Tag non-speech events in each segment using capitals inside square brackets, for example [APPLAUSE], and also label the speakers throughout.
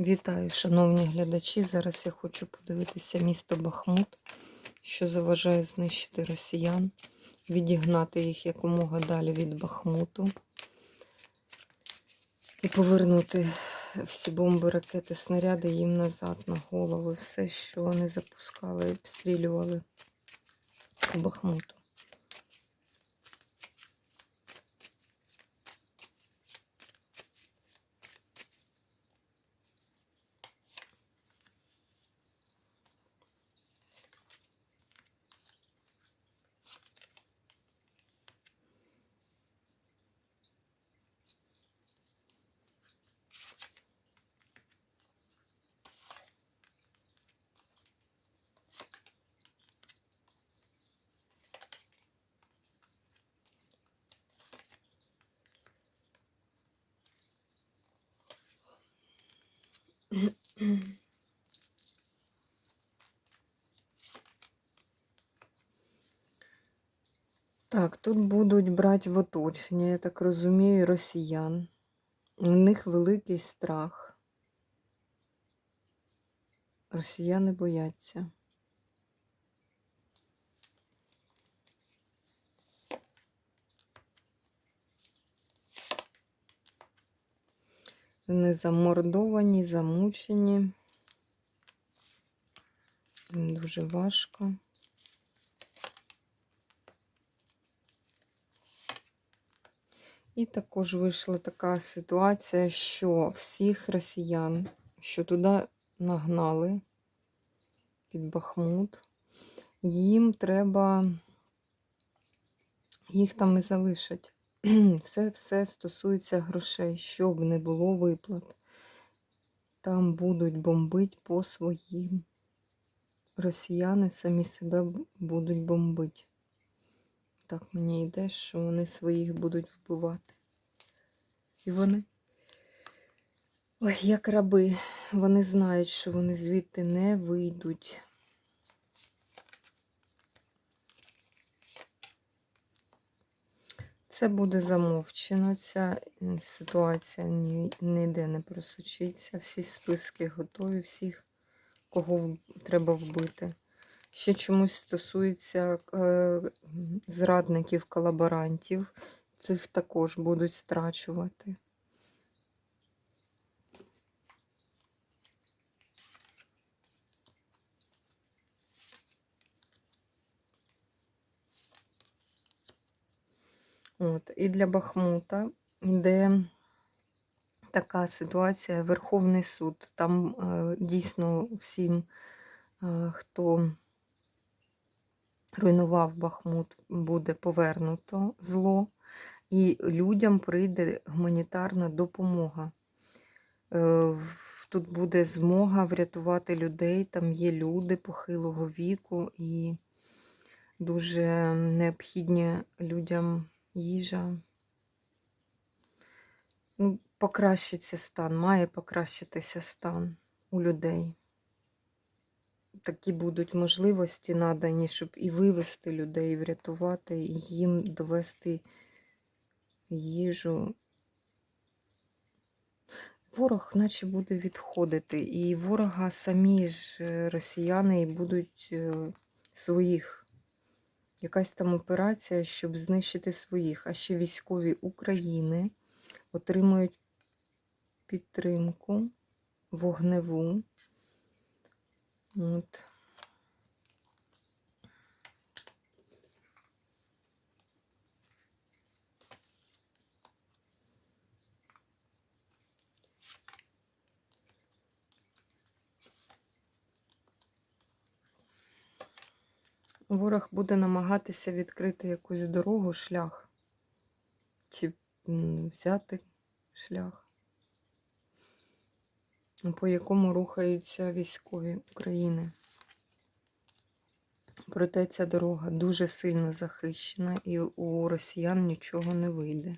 Speaker 1: Вітаю, шановні глядачі. Зараз я хочу подивитися місто Бахмут, що заважає знищити росіян, відігнати їх якомога далі від Бахмуту і повернути всі бомби, ракети, снаряди їм назад на голови. Все, що вони запускали і обстрілювали Бахмуту. Так, тут будуть брати в оточення, я так розумію, росіян. У них великий страх. Росіяни бояться. Вони замордовані, замучені. Їм Дуже важко. І також вийшла така ситуація, що всіх росіян, що туди нагнали під Бахмут, їм треба їх там і залишать. [CLEARS THROAT] Все все стосується грошей, щоб не було виплат. Там будуть бомбити по своїм. Росіяни самі себе будуть бомбити. Так мені йде, що вони своїх будуть вбивати. І вони, ой, як раби, вони знають, що вони звідти не вийдуть. Це буде замовчено. Ця ситуація ні, ніде не просочиться. Всі списки готові, всіх, кого треба вбити. Ще чомусь стосується е, зрадників, колаборантів. Цих також будуть страчувати. От. І для Бахмута йде така ситуація Верховний суд. Там е, дійсно всім, е, хто руйнував Бахмут, буде повернуто зло, і людям прийде гуманітарна допомога. Е, Тут буде змога врятувати людей, там є люди похилого віку і дуже необхідні людям їжа. Ну, покращиться стан, має покращитися стан у людей. Такі будуть можливості надані, щоб і вивести людей, і врятувати, і їм довести їжу. Ворог наче буде відходити, і ворога самі ж е, росіяни будуть е, своїх. Якась там операція, щоб знищити своїх. А ще військові України отримують підтримку вогневу. От. Ворог буде намагатися відкрити якусь дорогу, шлях, чи взяти шлях, по якому рухаються військові України. Проте ця дорога дуже сильно захищена, і у росіян нічого не вийде.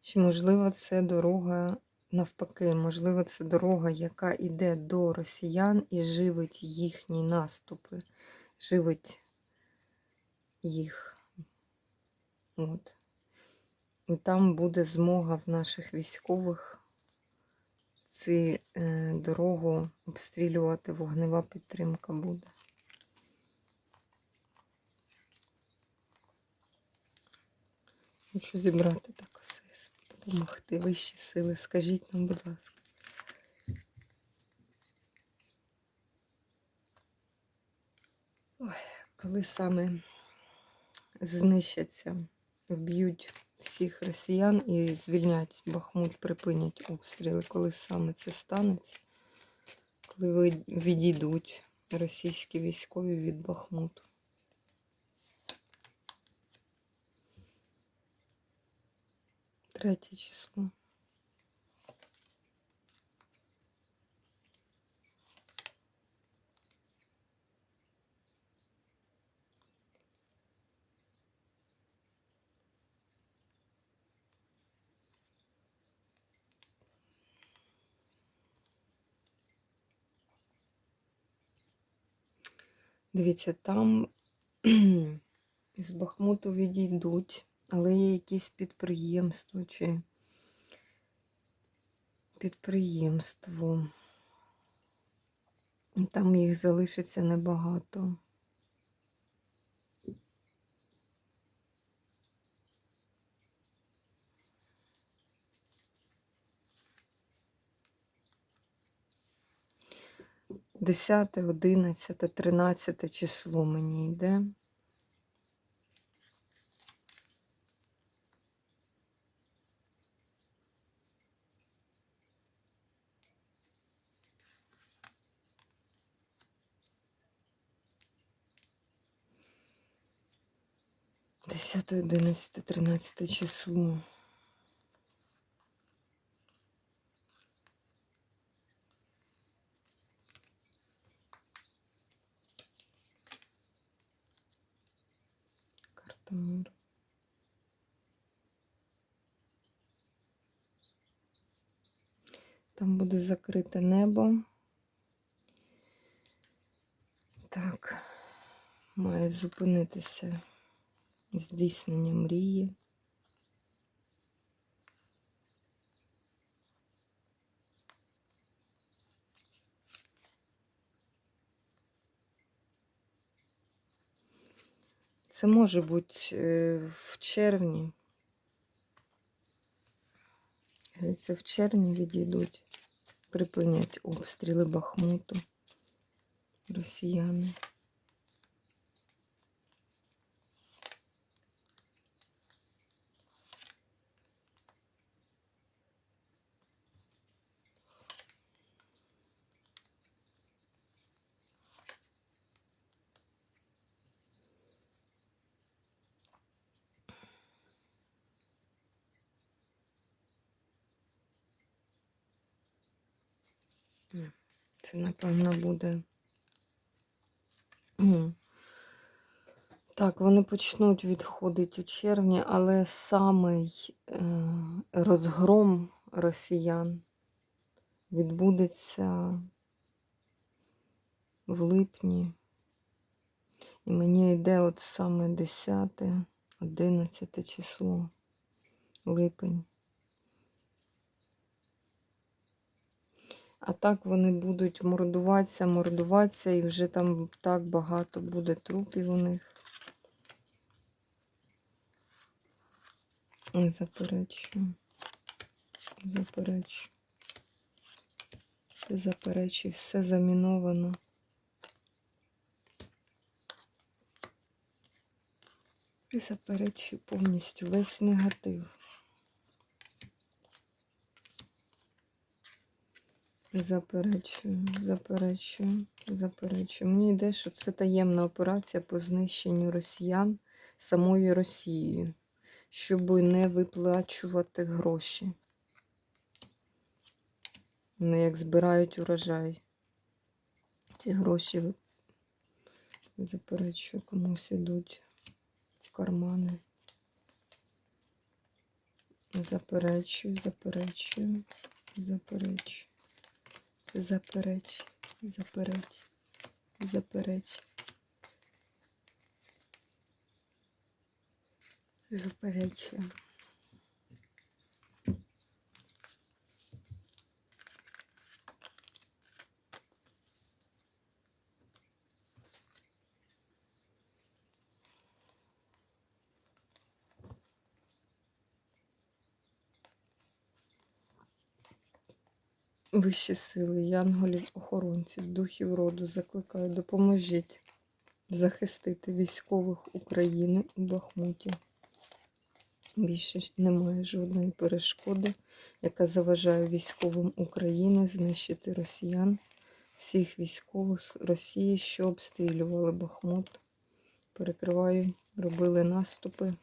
Speaker 1: Чи можливо це дорога навпаки, можливо, це дорога, яка йде до росіян і живить їхні наступи, живить їх. От. І там буде змога в наших військових цю е, дорогу обстрілювати, вогнева підтримка буде. Хочу зібрати так усе, допомогти вищі сили. Скажіть нам, будь ласка. Ой, коли саме знищаться, вб'ють всіх росіян і звільнять Бахмут, припинять обстріли, коли саме це станеться, коли відійдуть російські військові від Бахмуту. Третє число. Дивіться, там [CLEARS THROAT] з Бахмуту відійдуть, але є якісь підприємства чи підприємство. Там їх залишиться небагато. Десяте, одинадцяте, тринадцяте число мені йде. Десяте, одинадцяте, тринадцяте число. Карта миру. Там буде закрите небо. Так, має зупинитися здійснення мрії. Це може бути е, в червні. Це в червні відійдуть, припинять обстріли Бахмуту росіяни. Це, напевно, буде. Так, вони почнуть відходити у червні, але самий е, розгром росіян відбудеться в липні. І мені йде от саме 10, 11 число, липень. А так вони будуть мордуватися, мордуватися, і вже там так багато буде трупів у них. Заперечую. Заперечую. Заперечую. Все заміновано. Заперечую повністю весь негатив. Заперечую, заперечую, заперечую. Мені йде, що це таємна операція по знищенню росіян самою Росією, щоб не виплачувати гроші. Вони як збирають урожай. Ці гроші заперечую, комусь ідуть в кармани. Заперечую, заперечую. запереч, запереч, запереч, запереч. Заперечує. Вищі сили, янголів, охоронців, духів роду закликаю, допоможіть захистити військових України у Бахмуті. Більше немає жодної перешкоди, яка заважає військовим України знищити росіян, всіх військових Росії, що обстрілювали Бахмут. Перекриваю, робили наступи.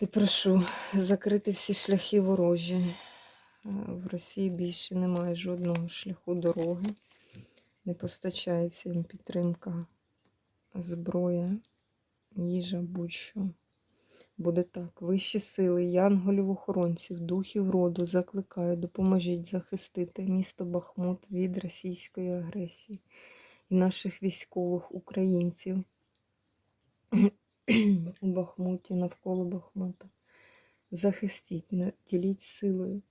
Speaker 1: І прошу закрити всі шляхи ворожі. В Росії більше немає жодного шляху дороги. Не постачається їм підтримка, зброя, їжа, будь-що. Буде так. Вищі сили, янголів, охоронців, духів роду закликаю, допоможіть захистити місто Бахмут від російської агресії і наших військових українців у Бахмуті, навколо Бахмута. Захистіть, діліть силою.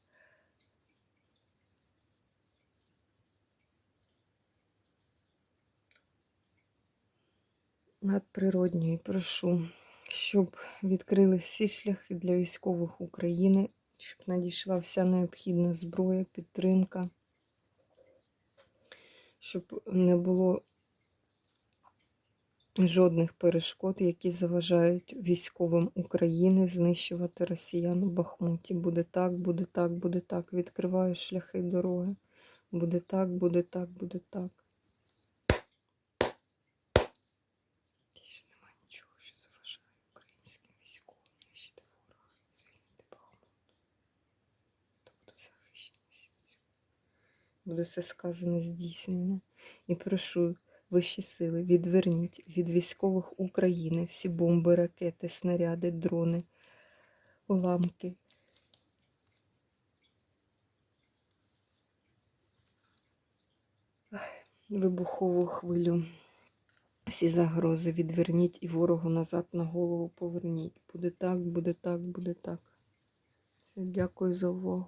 Speaker 1: Надприродньої прошу, щоб відкрили всі шляхи для військових України, щоб надійшла вся необхідна зброя, підтримка, щоб не було жодних перешкод, які заважають військовим України знищувати росіян у Бахмуті. Буде так, буде так, буде так. Відкриваю шляхи дороги. Буде так, буде так, буде так. Більше немає нічого, що заважає українським військовим нищити ворога, звільнити Бахмут. Тобто захищені всі військові. Буде все сказане, здійснене. І прошу вищі сили, відверніть від військових України всі бомби, ракети, снаряди, дрони, уламки. Вибухову хвилю. Всі загрози відверніть і ворогу назад на голову поверніть. Буде так, буде так, буде так. Все, дякую за увагу.